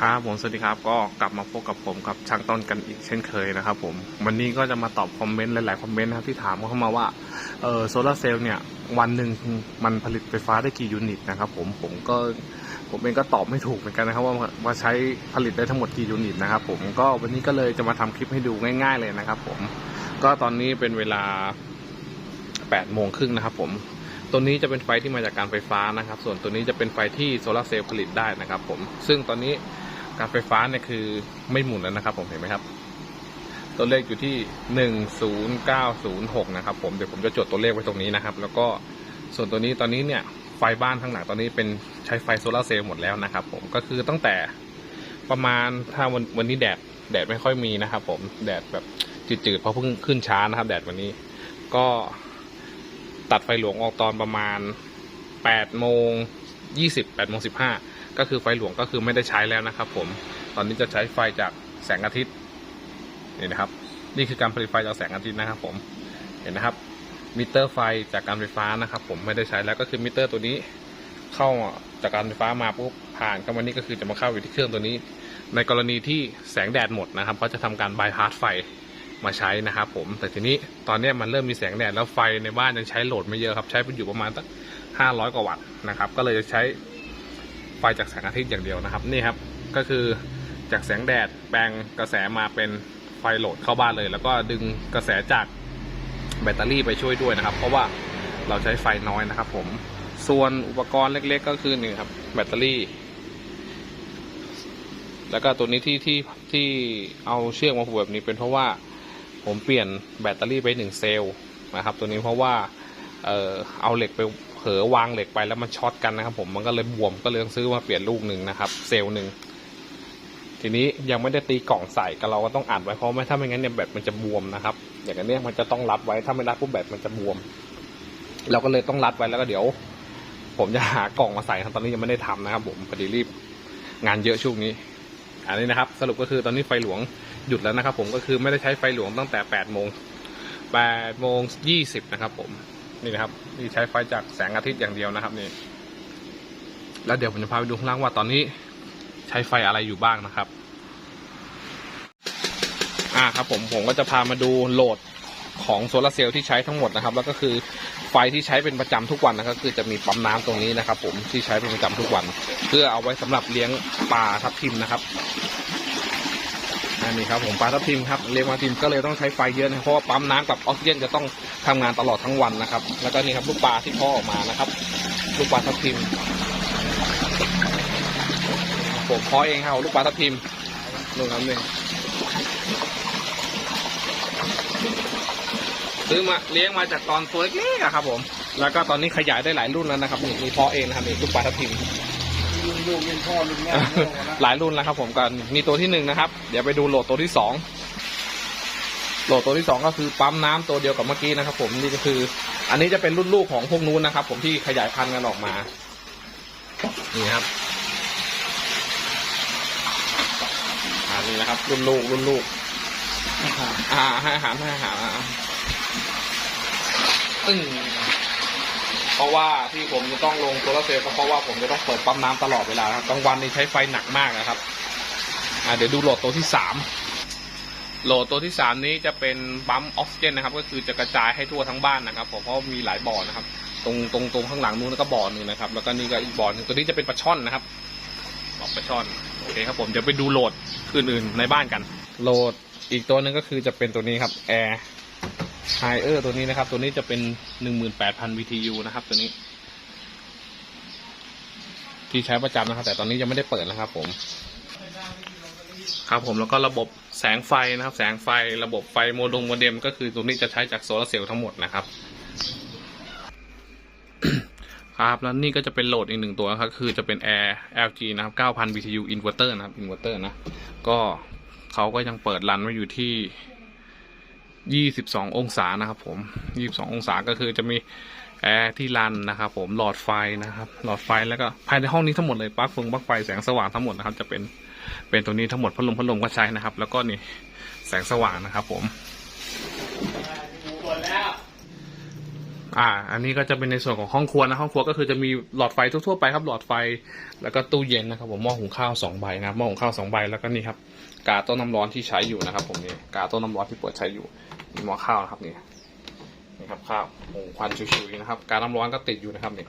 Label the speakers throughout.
Speaker 1: ครับผมสวัสดีครับก็กลับมาพบกับผมกับช่างต้นกันอีกเช่นเคยนะครับผมวันนี้ก็จะมาตอบคอมเมนต์หลายๆคอมเมนต์นะครับที่ถามเข้ามาว่าเออโซลาร์เซลล์เนี่ยวันหนึ่งมันผลิตไฟฟ้าได้กี่ยูนิตนะครับผมผมก็ผมเองก็ตอบไม่ถูกเหมือนกันนะครับว่าว่าใช้ผลิตได้ทั้งหมดกี่ยูนิตนะครับผมก็วันนี้ก็เลยจะมาทำคลิปให้ดูง่ายๆเลยนะครับผมก็ตอนนี้เป็นเวลา8โมงครึ่งนะครับผมตัวนี้จะเป็นไฟที่มาจากการไฟฟ้านะครับ ส่วนตัวนี้จะเป็นไฟที่โซลาร์เซลล์ผลิตได้นะครับผมซึ่งตอนนี้ การไฟฟ้าเนี่ยคือไม่หมุนแล้วนะครับ ผมเห็นไหมครับ ตัวเลขอยู่ที่หนึ่งศูนย์เก้าศูนย์หกนะครับผมเดี๋ยวผมจะจดตัวเลขไว้ตรงนี้นะครับ แล้วก็ส่วนตัวนี้ตอนนี้เนี่ยไฟบ้านทั้งหลังตอนนี้เป็นใช้ไฟโซลาร์เซลล์หมดแล้วนะครับ ผมก็คือตั้งแต่ประมาณถ้าวันวันนี้แดดแดดไม่ค่อยมีนะครับ ผมแดดแบบจืดๆเพราะเพิ่งขึ้นช้านะครับ แดดวันนี้ก็ตัดไฟหลวงออกตอนประมาณ8โมง20 8โมง15 ก็คือไฟหลวงก็คือไม่ได้ใช้แล้วนะครับ ผมตอนนี้จะใช้ไฟจากแสงอาทิตย์นี่นะครับ นี่คือการผลิตไฟจากแสงอาทิตย์นะครับ ผมเห็นนะครับมิเตอร์ไฟจากการไฟฟ้านะครับ ผมไม่ได้ใช้แล้วก็คือมิเตอร์ตัวนี้เข้าจากการไฟฟ้ามาปุ๊บผ่านเข้ามานี่ก็คือจะมาเข้าอยู่ที่เครื่องตัวนี้ ในกรณีที่แสงแดดหมดนะครับเขาจะทำการบายพาสไฟมาใช้นะครับ ผมแต่ทีนี้ตอนนี้มันเริ่มมีแสงแดดแล้วไฟในบ้านยังใช้โหลดไม่เยอะครับ ใช้ไปอยู่ประมาณตั้งห้าร้อยกว่าวัตต์นะครับ ก็เลยจะใช้ ฟจากแสงอาทิตย์อย่างเดียวนะครับนี่ครับก็คือจากแสงแดดแปลงกระแสมาเป็นไฟโหลดเข้าบ้านเลย แล้วก็ดึงกระแสจากแบตเตอรี่ไปช่วยด้วยนะครับ เพราะว่าเราใช้ไฟน้อยนะครับ ผมส่วนอุปกรณ์เล็ก ๆ ก็คือหนี่งครับ แบตเตอรี่ แล้วก็ตัวนี้ที่ที่ที่เอาเชือกมาผูกแบบนี้เป็นเพราะว่าผมเปลี่ยนแบตเตอรี่ไปหนึ่งเซลล์นะครับ ตัวนี้เพราะว่าเออเอาเหล็กไป ผลอวางเหล็กไปแล้วมันช็อตกันนะครับผมมันก็เลยบวมก็เลยต้องซื้อมาเปลี่ยนลูกหนึ่งนะครับ เซลล์หนึ่งทีนี้ยังไม่ได้ตีกล่องใส่ก็เราก็ต้องอัดไว้เพราะไม่ถ้าไม่งั้นเนี่ยแบตมันจะบวมนะครับ อย่างนี้มันจะต้องรัดไว้ถ้าไม่รัดปุ๊บแบตมันจะบวม เราก็เลยต้องรัดไว้แล้วก็เดี๋ยว ผมจะหากล่องมาใส่ครับตอนนี้ยังไม่ได้ทำนะครับ ผมพอดีรีบงานเยอะช่วงนี้ อันนี้นะครับ สรุปก็คือตอนนี้ไฟหลวงหยุดแล้วนะครับ ผมก็คือไม่ได้ใช้ไฟหลวงตั้งแต่8โมง8โมง20นะครับ ผม นี่นะครับ นี่ใช้ไฟจากแสงอาทิตย์อย่างเดียวนะครับนี่ แล้วเดี๋ยวผมจะพาไปดูข้างล่างว่าตอนนี้ ใช้ไฟอะไรอยู่บ้างนะครับ อ่าครับผมผมก็จะพามาดูโหลดของโซลาร์เซลล์ที่ใช้ทั้งหมดนะครับ แล้วก็คือไฟที่ใช้เป็นประจำทุกวันนะครับคือจะมีปั๊มน้ำตรงนี้นะครับ ผมที่ใช้เป็นประจำทุกวัน เพื่อเอาไว้สำหรับเลี้ยงปลาทับทิมนะครับ นนี้ครับผมปลาทับทิมครับเลี้ยงปลาทับทิมก็เลยต้องใช้ไฟเยอะนะเพราะว่าปั๊มน้ำกับออกซิเจนจะต้องทำงานตลอดทั้งวันนะครับ แล้วก็นี่ครับลูกปลาที่พ่อออกมานะครับ ลูกปลาทับทิมผมพาะเองครับลูกปลาทับทิมนู่นครับนี่ซื้อมาเลี้ยงมาจากตอนตัวเล็กๆอะครับผม แล้วก็ตอนนี้ขยายได้หลายรุ่นแล้วนะครับนี่มีพาะเองนะครับนี่ลูกปลาทับทิม
Speaker 2: ลุงลูกยังพ่อลุงแม่โง่นะ
Speaker 1: หลายรุ่นแล้วครับผมกันมีตัวที่หนึ่งนะครับ เดี๋ยวไปดูโหลดตัวที่สองโหลดตัวที่สองก็คือปั๊มน้ำตัวเดียวกับเมื่อกี้นะครับ ผมนี่ก็คือ อันนี้จะเป็นรุ่นลูกของพวกนู้นนะครับ ผมที่ขยายพันธุ์กันออกมา นี่ครับอันนี้นะครับ รุ่นลูกรุ่นลูก อ่าให้อาหารให้อาหารอ่าตึ้ง เพราะว่าที่ผมจะต้องลงโซลาร์เซลล์ก็เพราะว่าผมจะต้องเปิดปั๊มน้ำตลอดเวลาครับกลางวันนี่ใช้ไฟหนักมากนะครับอ่าเดี๋ยวดูโหลดตัวที่สามโหลดตัวที่สามนี้จะเป็นปั๊มออกซิเจนนะครับ ก็คือจะกระจายให้ทั่วทั้งบ้านนะครับผมเพราะมีหลายบ่อนะครับ ตรงตรงตรงข้างหลังนู้นก็บ่อหนึ่งนะครับ แล้วก็นี่ก็อีกบ่อหนึงตัวนี้จะเป็นปลาช่อนนะครับบอกปลาช่อนโอเคครับผมเดี๋ยวไปดูโหลดอื่นๆในบ้านกัน โหลดอีกตัวหนึ่งก็คือจะเป็นตัวนี้ครับแอร์ ไฮเออร์ตัวนี้นะครับ ตัวนี้จะเป็นหนึ่งหมื่นแปดพัน BTU นะครับ ตัวนี้ ที่ใช้ประจำนะครับ แต่ตอนนี้ยังไม่ได้เปิดนะครับ ผม ครับผมแล้วก็ระบบแสงไฟนะครับ แสงไฟระบบไฟโมดงโมเด็มก็คือตัวนี้จะใช้จากโซลาร์เซลล์ทั้งหมดนะครับครับแล้วนี่ก็จะเป็นโหลดอีกหนึ่งตัวนะครับคือจะเป็น Air LG นะครับ 9,000 BTU inverter นะครับ inverter นะ ก็เขาก็ยังเปิดรันไว้อยู่ที่ 22ององศานะครับผม22ององศาก็คือจะมีแอร์ที่รันนะครับผมหลอดไฟนะครับ หลอดไฟแล้วก็ภายในห้องนี้ทั้งหมดเลยปลั๊กฟงปลั๊กไฟแสงสว่างทั้งหมดนะครับ จะเป็นเป็นตัวนี้ทั้งหมดพัดลมพัดลมก็ใช้นะครับ แล้วก็นี่แสงสว่างนะครับ ผมอ่า อันนี้ก็จะเป็นในส่วนของห้องครัวนะห้องครัวก็คือจะมีหลอดไฟทั่วๆไปครับ หลอดไฟ แล้วก็ตู้เย็นนะครับ ผมหม้อหุงข้าวสองใบนะครับหม้อหุงข้าวสองใบแล้วก็นี่ครับ กาต้นน้ำร้อนที่ใช้อยู่นะครับ ผมนี่กาต้นน้ำร้อนที่เปิดใช้อยู่มีหม้อข้าวนะครับนี่นี่ครับข้าวหุงควันชุยๆนะครับ กาน้ำร้อนก็ติดอยู่นะครับนี่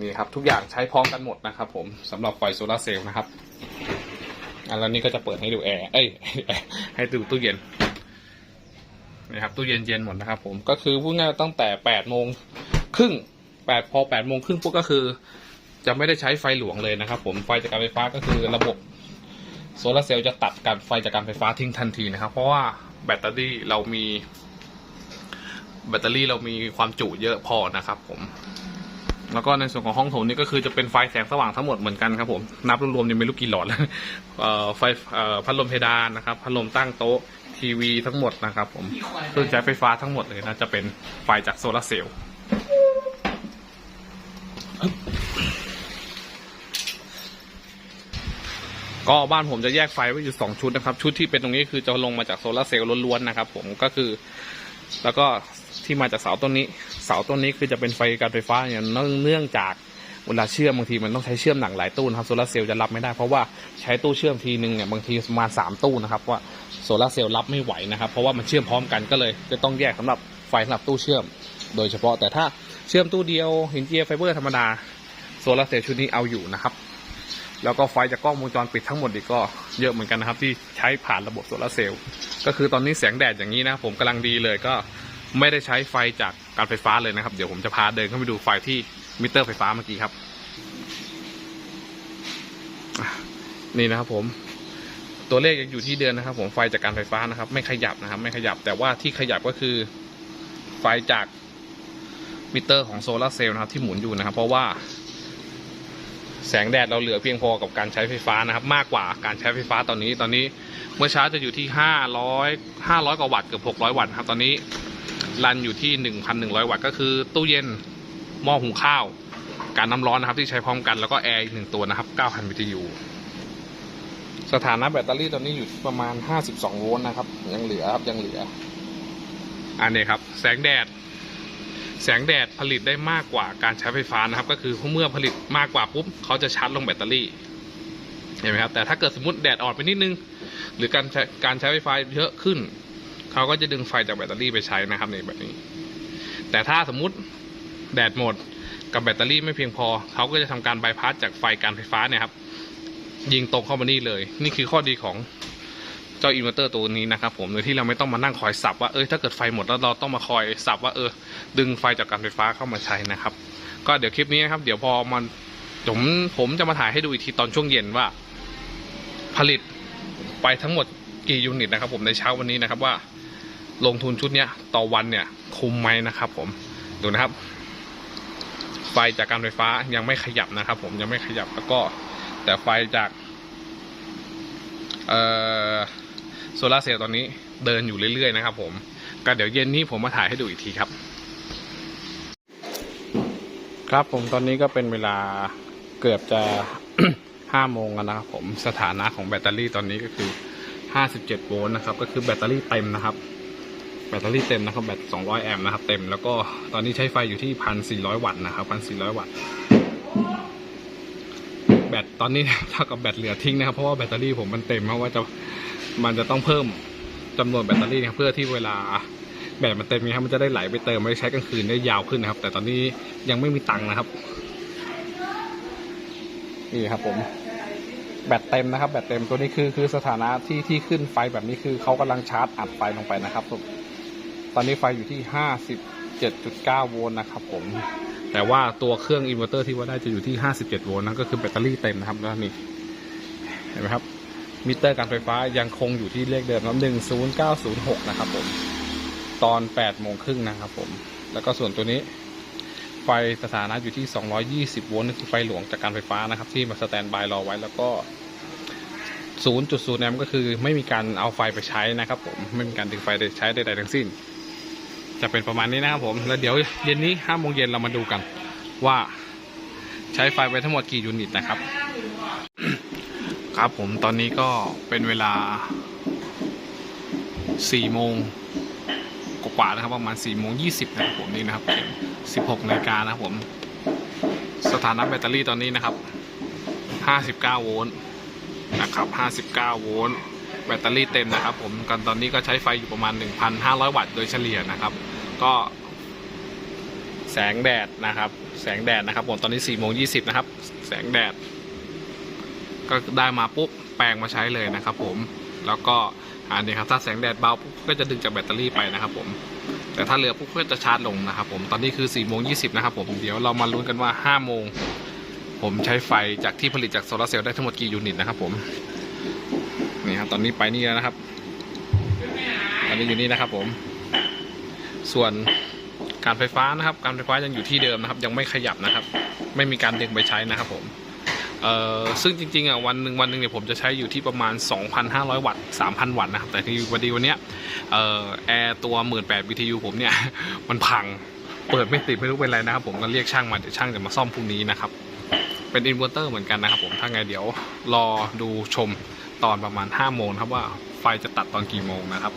Speaker 1: นี่ครับ ทุกอย่างใช้พร้อมกันหมดนะครับ ผมสำหรับไฟโซลาเซลล์นะครับอะแล้วนี่ก็จะเปิดให้ดูแอร์เอ้ยให้ดูตู้เย็นนะครับตู้เย็นเย็นหมดนะครับ ผมก็คือพูดง่ายๆตั้งแต่แปดโมงครึ่งแปดพอแปดโมงครึ่งปุ๊บก็คือ จะไม่ได้ใช้ไฟหลวงเลยนะครับ ผมไฟจากการไฟฟ้าก็คือระบบ โซลาร์เซลล์จะตัดการไฟจากการไฟฟ้าทิ้งทันทีนะครับ เพราะว่าแบตเตอรี่เรามี แบตเตอรี่เรามีความจุเยอะพอนะครับ ผมแล้วก็ในส่วนของห้องโถงนี่ก็คือจะเป็นไฟแสงสว่างทั้งหมดเหมือนกันครับผมนับรวมๆยังไม่รู้กี่หลอดแล้วไฟพัดลมเพดานนะครับพัดลมตั้งโต๊ะทีวีทั้งหมดนะครับ ผมเครื่องใช้ไฟฟ้าทั้งหมดเลยนะจะเป็นไฟจากโซลาร์เซลล์ ก็บ้านผมจะแยกไฟไว้อยู่สองชุดนะครับ ชุดที่เป็นตรงนี้คือจะลงมาจากโซลาร์เซลล์ล้วนๆนะครับ ผมก็คือ แล้วก็ที่มาจากเสาต้นนี้ เสาต้นนี้คือจะเป็นไฟการไฟฟ้าเนี่ยเนื่องจากเวลาเชื่อมบางทีมันต้องใช้เชื่อมหนักหลายตู้นะครับโซลาร์เซลล์จะรับไม่ได้เพราะว่าใช้ตู้เชื่อมทีนึงเนี่ยบางทีประมาณสามตู้นะครับว่าโซลาร์เซลล์รับไม่ไหวนะครับเพราะว่ามันเชื่อมพร้อมกันก็เลย จะต้องแยกสำหรับไฟสำหรับตู้เชื่อม โดยเฉพาะแต่ถ้าเชื่อมตู้เดียวหินเจียไฟเบอร์ธรรมดาโซลาร์เซลล์ชุดนี้เอาอยู่นะครับ แล้วก็ไฟจากกล้องวงจรปิดทั้งหมดอีกก็เยอะเหมือนกันนะครับ ที่ใช้ผ่านระบบโซลาร์เซลล์ก็คือตอนนี้แสงแดดอย่างนี้นะผมกำลังดีเลยก็ไม่ได้ใช้ไฟจากการไฟฟ้าเลยนะครับ เดี๋ยวผมจะพาเดินเข้าไปดูไฟที่มิเตอร์ไฟฟ้าเมื่อกี้ครับ นี่นะครับผมตัวเลขยังอยู่ที่เดิมนะครับ ผมไฟจากการไฟฟ้านะครับ ไม่ขยับนะครับ ไม่ขยับแต่ว่าที่ขยับก็คือไฟจากมิเตอร์ของโซลาร์เซลล์นะครับที่หมุนอยู่นะครับ เพราะว่า แสงแดดเราเหลือเพียงพอกับการใช้ไฟฟ้านะครับ มากกว่าการใช้ไฟฟ้าตอนนี้ ตอนนี้เมื่อเช้าจะอยู่ที่ห้าร้อยห้าร้อยกว่าวัตต์เกือบหกร้อยวัตต์ครับ ตอนนี้รันอยู่ที่ 1,100 วัตต์ก็คือตู้เย็นหม้อหุงข้าว การน้ำร้อนนะครับที่ใช้พร้อมกันแล้วก็แอร์อีกหนึ่งตัวนะครับ 9,000 BTU สถานะแบตเตอรี่ตอนนี้อยู่ที่ประมาณ 52 โวลต์นะครับ ยังเหลือครับยังเหลือ อันนี้ครับ แสงแดด แสงแดดผลิตได้มากกว่าการใช้ไฟฟ้านะครับ ก็คือเมื่อผลิตมากกว่าปุ๊บเขาจะชาร์จลงแบตเตอรี่เห็นไหมครับแต่ถ้าเกิดสมมติแดดอ่อนไปนิดนึง หรือการใช้การใช้ไฟฟ้าเยอะขึ้นเขาก็จะดึงไฟจากแบตเตอรี่ไปใช้นะครับในแบบนี้ แต่ถ้าสมมุติแดดหมดกับแบตเตอรี่ไม่เพียงพอเขาก็จะทำการบายพาสจากไฟการไฟฟ้าเนี่ยครับยิงตรงเข้ามานี่เลย นี่คือข้อดีของ เจ้าอินเวอร์เตอร์ตัวนี้นะครับผมโดยที่เราไม่ต้องมานั่งคอยสับว่าเออถ้าเกิดไฟหมดแล้วเราต้องมาคอยสับว่าเออ ดึงไฟจากการไฟฟ้าเข้ามาใช้นะครับ ก็เดี๋ยวคลิปนี้นะครับเดี๋ยวพอมันผมผมจะมาถ่ายให้ดูอีกทีตอนช่วงเย็นว่า ผลิตไปทั้งหมดกี่ยูนิตนะครับผมในเช้าวันนี้นะครับว่า ลงทุนชุดเนี้ยต่อวันเนี่ยคุ้มไหมนะครับ ผมดูนะครับ ไฟจากการไฟฟ้ายังไม่ขยับนะครับ ผมยังไม่ขยับแล้วก็ แต่ไฟจาก เอ่อ โซลาเซลล์ตอนนี้เดินอยู่เรื่อยๆนะครับผมก็เดี๋ยวเย็นนี้ผมมาถ่ายให้ดูอีกทีครับ ครับผมตอนนี้ก็เป็นเวลาเกือบจะห้าโมงแล้วนะครับผมสถานะของแบตเตอรี่ตอนนี้ก็คือ57โวลต์นะครับ ก็คือแบตเตอรี่เต็มนะครับ แบตเตอรี่เต็มนะครับแบต200แอมป์นะครับ เต็มแล้วก็ตอนนี้ใช้ไฟอยู่ที่1,400วัตต์นะครับ1,400วัตต์แบตตอนนี้เท่ากับแบตเหลือทิ้งนะครับ เพราะว่าแบตเตอรี่ผมมันเต็มเพราะว่าจะ มันจะต้องเพิ่มจำนวนแบตเตอรี่นะครับเพื่อที่เวลาแบตมันเต็มนี้ครับมันจะได้ไหลไปเติมไม่ใช้กลางคืนได้ยาวขึ้นนะครับ แต่ตอนนี้ยังไม่มีตังค์นะครับนี่ครับผมแบตเต็มนะครับ แบตเต็มตัวนี้คือคือสถานะที่ที่ขึ้นไฟแบบนี้คือเขากำลังชาร์จอัดไฟลงไปนะครับผมตอนนี้ไฟอยู่ที่ห้าสิบเจ็ดจุดเก้าโวลต์นะครับ ผม แต่ว่าตัวเครื่องอินเวอร์เตอร์ที่ว่าได้จะอยู่ที่ห้าสิบเจ็ดโวลต์นั่นก็คือแบตเตอรี่เต็มนะครับแล้วนี่เห็นไหมครับ มิเตอร์การไฟฟ้ายังคงอยู่ที่เลขเดิมนะหนึ่งศูนะครับผม ตอนแปดโมงครึ่งนะครับผม แล้วก็ส่วนตัวนี้ ไฟสถานะอยู่ที่ 220 โวลต์นี่คือไฟหลวงจากการไฟฟ้านะครับ ที่มาสแตนบายรอไว้แล้วก็ 0.0แอมป์ก็คือไม่มีการเอาไฟไปใช้นะครับผม ไม่มีการดึงไฟไปใช้ใดๆทั้งสิ้น จะเป็นประมาณนี้นะครับผม แล้วเดี๋ยวเย็นนี้5โมงเย็นเรามาดูกัน ว่าใช้ไฟไปทั้งหมดกี่ยูนิตนะครับ ครับผมตอนนี้ก็เป็นเวลา4โมงกว่าๆนะครับประมาณ4โมง20นะครับผมนี่นะครับ16นาฬิกานะครับผม สถานะแบตเตอรี่ตอนนี้นะครับ59โวลต์นะครับ59โวลต์แบตเตอรี่เต็มนะครับ ผมกันตอนนี้ก็ใช้ไฟอยู่ประมาณ1,500วัตต์โดยเฉลี่ยนะครับ ก็แสงแดดนะครับ แสงแดดนะครับผมตอนนี้4โมง20นะครับ แสงแดด ก็ได้มาปุ๊บแปลงมาใช้เลยนะครับผมแล้วก็อันนี้ครับถ้าแสงแดดเบาปุ๊บก็จะดึงจากแบตเตอรี่ไปนะครับผมแต่ถ้าเหลือปุ๊บก็จะชาร์จลงนะครับผมตอนนี้คือ4โมง20นะครับผมเดี๋ยวเรามาลุ้นกันว่า5โมงผมใช้ไฟจากที่ผลิตจากโซลาร์เซลล์ได้ทั้งหมดกี่ยูนิตนะครับผมนี่ครับตอนนี้ไปนี่แล้วนะครับ ตอนนี้อยู่นี่นะครับผม ส่วนการไฟฟ้านะครับ การไฟฟ้ายังอยู่ที่เดิมนะครับ ยังไม่ขยับนะครับ ไม่มีการดึงไปใช้นะครับผม เอ่อซึ่งจริงๆอะวันหนึ่งวันหนึ่งเนี่ยผมจะใช้อยู่ที่ประมาณ 2,500 วัตต์ 3,000 วัตต์นะครับ แต่ที่วันดีวันเนี้ยเอ่อแอร์ตัว 18 BTU ผมเนี่ย มันพังเปิดไม่ติดไม่รู้เป็นไรนะครับผมก็เรียกช่างมาเดี๋ยวช่างจะมาซ่อมพรุ่งนี้นะครับเป็นอินเวอร์เตอร์เหมือนกันนะครับผมถ้าไงเดี๋ยวรอดูชมตอนประมาณ 5 โมงครับว่าไฟจะตัดตอนกี่โมงนะครับ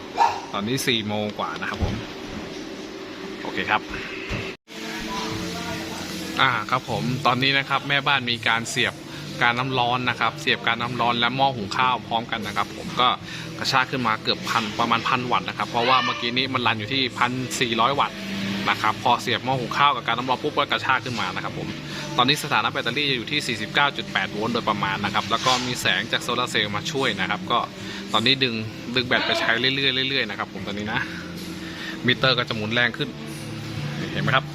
Speaker 1: ตอนนี้ 4 โมงกว่านะครับผม โอเคครับ อ่าครับผมตอนนี้นะครับแม่บ้านมีการเสียบ การน้ำร้อนนะครับ เสียบการน้ำร้อนและหม้อหุงข้าวพร้อมกันนะครับ ผมก็กระชากขึ้นมาเกือบพันประมาณพันวัตต์นะครับ เพราะว่าเมื่อกี้นี้มันรันอยู่ที่พันสี่ร้อยวัตต์นะครับ พอเสียบหม้อหุงข้าวกับการน้ำร้อนปุ๊บก็กระชากขึ้นมานะครับผมตอนนี้สถานะแบตเตอรี่จะอยู่ที่ 49.8 โวลต์โดยประมาณนะครับ แล้วก็มีแสงจากโซลาร์เซลล์มาช่วยนะครับ ก็ตอนนี้ดึงดึงแบตไปใช้เรื่อยๆเรื่อยๆนะครับผมตอนนี้นะมิเตอร์ก็จะหมุนแรงขึ้น เห็นไหมครับ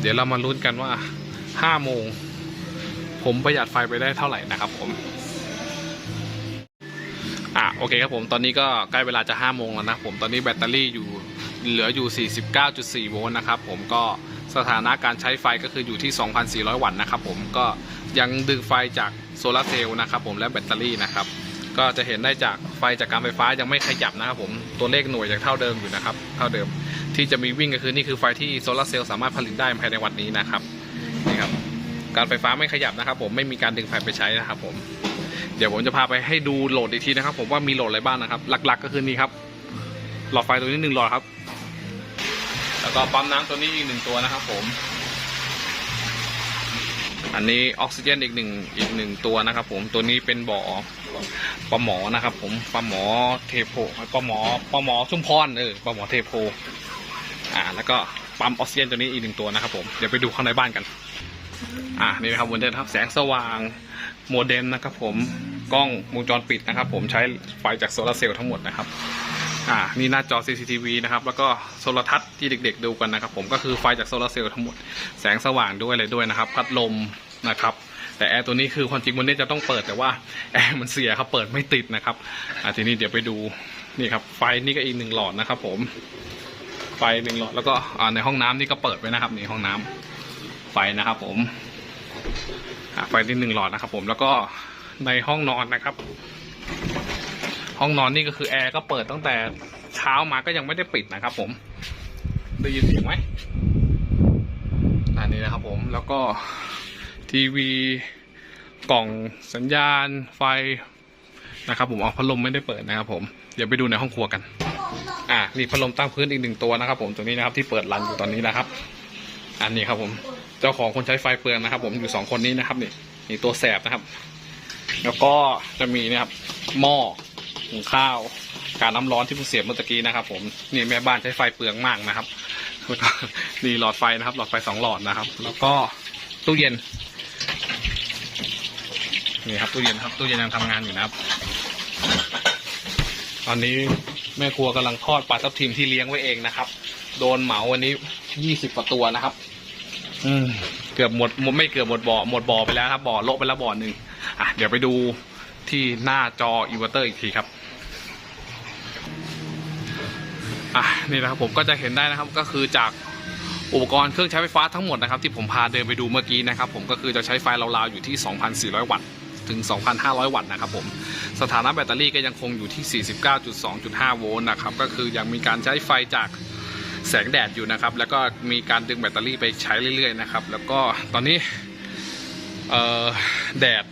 Speaker 1: เดี๋ยวเรามาลุ้นกันว่า 5 โมง ผมประหยัดไฟไปได้เท่าไหร่นะครับผมอะโอเคครับผมตอนนี้ก็ใกล้เวลาจะ5โมงแล้วนะผมตอนนี้แบตเตอรี่อยู่เหลืออยู่ 49.4 โวลต์นะครับผมก็สถานะการใช้ไฟก็คืออยู่ที่ 2,400 วัตต์นะครับผมก็ยังดึงไฟจากโซลาร์เซลล์นะครับผมและแบตเตอรี่นะครับก็จะเห็นได้จากไฟจากการไฟฟ้ายังไม่ขยับนะครับผมตัวเลขหน่วยยังเท่าเดิมอยู่นะครับเท่าเดิมที่จะมีวิ่งก็คือนี่คือไฟที่โซลาร์เซลล์สามารถผลิตได้ภายในวันนี้นะครับนี่ครับ การไฟฟ้าไม่ขยับนะครับผมไม่มีการดึงไฟไปใช้นะครับผมเดี๋ยวผมจะพาไปให้ดูโหลดอีกทีนะครับ ผมว่ามีโหลดอะไรบ้างนะครับ หลัก ๆ ก็คือนี่ครับ หลอดไฟตัวนี้หนึ่งหลอดครับ แล้วก็ปั๊มน้ำตัวนี้อีกหนึ่งตัวนะครับ ผม อันนี้ออกซิเจนอีกหนึ่งอีกหนึ่งตัวนะครับ ผมตัวนี้เป็นบ่อปลาหมอนะครับ ผมปลาหมอเทโพปลาหมอปลาหมอชุ่มพรเออปลาหมอเทโพอ่า แล้วก็ปั๊มออกซิเจนตัวนี้อีกหนึ่งตัวนะครับ ผมเดี๋ยวไปดูข้างในบ้านกัน อ่านี่นะครับโมเดลครับแสงสว่างโมเด็มนะครับผมกล้องวงจรปิดนะครับ ผมใช้ไฟจากโซลาร์เซลล์ทั้งหมดนะครับอ่านี่หน้าจอ CCTV นะครับ แล้วก็โทรทัศน์ที่เด็ก ๆ ดูกันนะครับ ผมก็คือไฟจากโซลาร์เซลล์ทั้งหมดแสงสว่างด้วยอะไรด้วยนะครับ พัดลมนะครับ แต่แอร์ตัวนี้คือความจริงมันเนี่ยจะต้องเปิดแต่ว่าแอร์มันเสียครับเปิดไม่ติดนะครับอ่าทีนี้เดี๋ยวไปดูนี่ครับ ไฟนี่ก็อีกหนึ่งหลอดนะครับ ผมไฟหนึ่งหลอดแล้วก็อ่าในห้องน้ำนี่ก็เปิดไว้นะครับนี่ห้องน้ำไฟนะครับผมไฟที่หนึ่งหลอดนะครับผมแล้วก็ในห้องนอนนะครับ ห้องนอนนี่ก็คือแอร์ก็เปิดตั้งแต่เช้ามาก็ยังไม่ได้ปิดนะครับผมได้ยินเสียงไหมอันนี้นะครับผมแล้วก็ทีวีกล่องสัญญาณไฟนะครับผมเอาพัดลมไม่ได้เปิดนะครับผมเดี๋ยวไปดูในห้องครัวกัน อ่านี่พัดลมตั้งพื้นอีกหนึ่งตัวนะครับ ผมตัวนี้นะครับที่เปิดรันอยู่ตอนนี้นะครับ อันนี้ครับผม จ้าของคนใช้ไฟเปลืองนะครับ ผมอยู่สองคนนี้นะครับนี่นี่ตัวแสบนะครับ แล้วก็จะมีนะครับ หม้อหุงข้าวการน้ำร้อนที่เพิ่งเสียบเมื่อกี้นะครับ ผมนี่แม่บ้านใช้ไฟเปลืองมากนะครับแล้วก็นี่หลอดไฟนะครับ หลอดไฟสองหลอดนะครับ แล้วก็ตู้เย็นนี่ครับตู้เย็นครับตู้เย็นยังทำงานอยู่นะครับ ตอนนี้แม่ครัวกำลังทอดปลาทับทิมที่เลี้ยงไว้เองนะครับ โดนเหมาวันนี้ยี่สิบกว่าตัวนะครับ อืมเกือบหมดหมดไม่เกือบหมดบ่อหมดบ่อไปแล้วครับบ่อโละไปแล้วบ่อหนึ่งอะเดี๋ยวไปดูที่หน้าจออินเวอร์เตอร์อีกทีครับอะนี่นะครับผมก็จะเห็นได้นะครับก็คือจากอุปกรณ์เครื่องใช้ไฟฟ้าทั้งหมดนะครับที่ผมพาเดินไปดูเมื่อกี้นะครับผมก็คือจะใช้ไฟราวๆอยู่ที่ 2,400 วัตต์ถึง 2,500 วัตต์นะครับผม สถานะแบตเตอรี่ก็ยังคงอยู่ที่ 49.2.5 โวลต์นะครับ ก็คือยังมีการใช้ไฟจาก แสงแดดอยู่นะครับ แล้วก็มีการดึงแบตเตอรี่ไปใช้เรื่อยๆนะครับ แล้วก็ตอนนี้แดด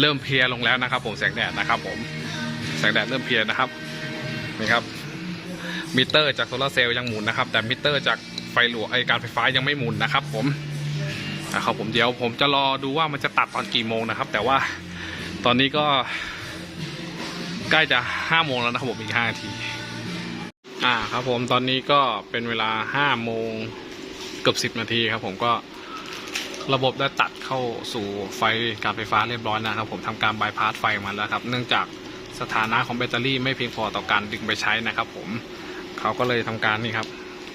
Speaker 1: เริ่มเพียลงแล้วนะครับ ผมแสงแดดนะครับ ผมแสงแดดเริ่มเพียนะครับนี่ครับมิเตอร์จากโซลาร์เซลล์ยังหมุนนะครับ แต่มิเตอร์จากไฟหลวงไอการไฟฟ้ายังไม่หมุนนะครับ ผมนะครับผมเดี๋ยวผมจะรอดูว่ามันจะตัดตอนกี่โมงนะครับ แต่ว่าตอนนี้ก็ใกล้จะห้าโมงแล้วนะครับผมอีกห้านาที อ่าครับผมตอนนี้ก็เป็นเวลาห้าโมงเกือบสิบนาทีครับผมก็ระบบได้ตัดเข้าสู่ไฟการไฟฟ้าเรียบร้อยนะครับ ผมทำการบายพาสไฟมาแล้วครับ เนื่องจากสถานะของแบตเตอรี่ไม่เพียงพอต่อการดึงไปใช้นะครับ ผมเขาก็เลยทำการนี่ครับ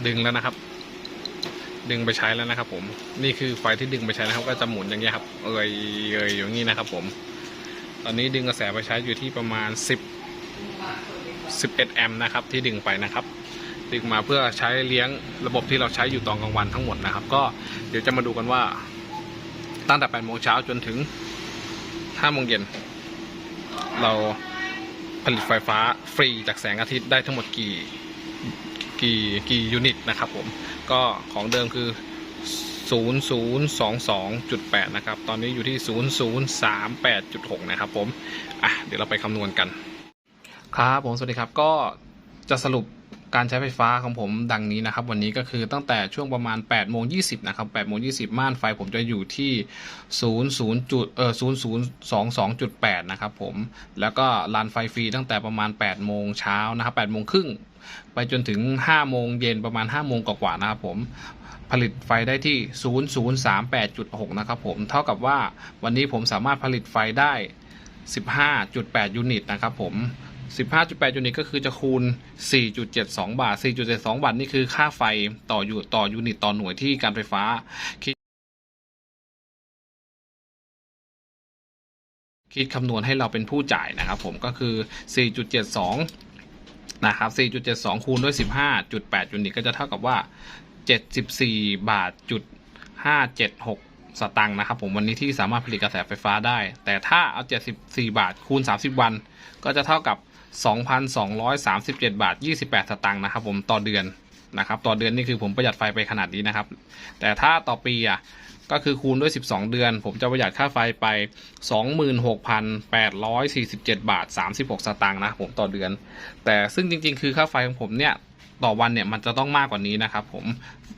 Speaker 1: ดึงแล้วนะครับ ดึงไปใช้แล้วนะครับ ผมนี่คือไฟที่ดึงไปใช้นะครับ ก็จะหมุนอย่างเงี้ยครับ เอ่ยเอ่ยอย่างนี้นะครับ ผม ตอนนี้ดึงกระแสไปใช้อยู่ที่ประมาณ 10 11 แอมป์นะครับที่ดึงไปนะครับดึงมาเพื่อใช้เลี้ยงระบบที่เราใช้อยู่ตอนกลางวันทั้งหมดนะครับ ก็เดี๋ยวจะมาดูกันว่า ตั้งแต่8โมงเช้าจนถึง5โมงเย็นเราผลิตไฟฟ้าฟรีจากแสงอาทิตย์ได้ทั้งหมดกี่กี่กี่ยูนิตนะครับผมก็ของเดิมคือ 0022.8 นะครับ ตอนนี้อยู่ที่ 0038.6 นะครับผม อะ เดี๋ยวเราไปคำนวณกัน ครับผมสวัสดีครับก็จะสรุปการใช้ไฟฟ้าของผมดังนี้นะครับ วันนี้ก็คือตั้งแต่ช่วงประมาณ8โมง20นะครับ8โมง20 ม่านไฟผมจะอยู่ที่ 00จุดเออ0022.8 นะครับผม แล้วก็ลานไฟฟรีตั้งแต่ประมาณ8โมงเช้านะครับ8โมงครึ่งไปจนถึง5โมงเย็นประมาณ5โมงกว่าๆนะครับผมผลิตไฟได้ที่ 0038.6 นะครับผม เท่ากับว่าวันนี้ผมสามารถผลิตไฟได้ 15.8 ยูนิตนะครับผม 15.8 ยูนิตก็คือจะคูณ 4.72 บาท 4.72 บาท นี่คือค่าไฟต่ออยู่ต่อยูนิตต่อหน่วยที่การไฟฟ้าคิดคิดคำนวณให้เราเป็นผู้จ่ายนะครับผมก็คือ 4.72 นะครับ 4.72 คูณด้วย 15.8 ยูนิตก็จะเท่ากับว่า 74 บาทจุด576 สตังค์นะครับผมวันนี้ที่สามารถผลิตกระแสไฟฟ้าได้ แต่ถ้าเอา 74 บาทคูณ 30 วัน ก็จะเท่ากับ 2,237 บาท 28 สตังค์นะครับผมต่อเดือนนะครับต่อเดือนนี่คือผมประหยัดไฟไปขนาดนี้นะครับ แต่ถ้าต่อปีอะก็คือคูณด้วย 12 เดือน ผมจะประหยัดค่าไฟไป 26,847 บาท 36 สตางค์นะผมต่อเดือน แต่ซึ่งจริงๆ คือค่าไฟของผมเนี่ย ต่อวันเนี่ยมันจะต้องมากกว่านี้นะครับผม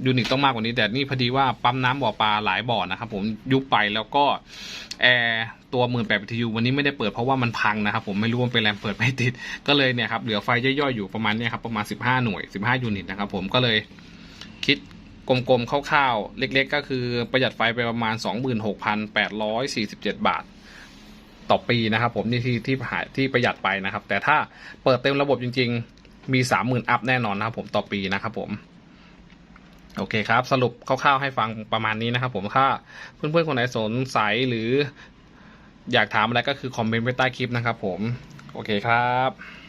Speaker 1: ยูนิตต้องมากกว่านี้ แต่นี่พอดีว่าปั๊มน้ำบ่อปลาหลายบ่อนะครับผมยุบไปแล้วก็แอร์ตัวหมื่นแปดวิทยุวันนี้ไม่ได้เปิดเพราะว่ามันพังนะครับผมไม่รู้ว่าเป็นแรมเปิดไม่ติด ก็เลยเนี่ยครับเหลือไฟย่อยๆอยู่ประมาณเนี่ยครับประมาณ 15 หน่วย 15 ยูนิตนะครับผมก็เลยคิดกลมๆคร่าวๆ เล็กๆ ก็คือประหยัดไฟไปประมาณ 26,847 บาท ต่อปีนะครับผมนี่ที่ที่หายที่ประหยัดไปนะครับ แต่ถ้าเปิดเต็มระบบจริง ๆ มีสามหมื่นอัพแน่นอนนะครับผมต่อปีนะครับผมโอเคครับ สรุปคร่าวๆให้ฟังประมาณนี้นะครับผมถ้าเพื่อนๆคนไหนสนใจหรืออยากถามอะไรก็คือคอมเมนต์ไว้ใต้คลิปนะครับผม โอเคครับ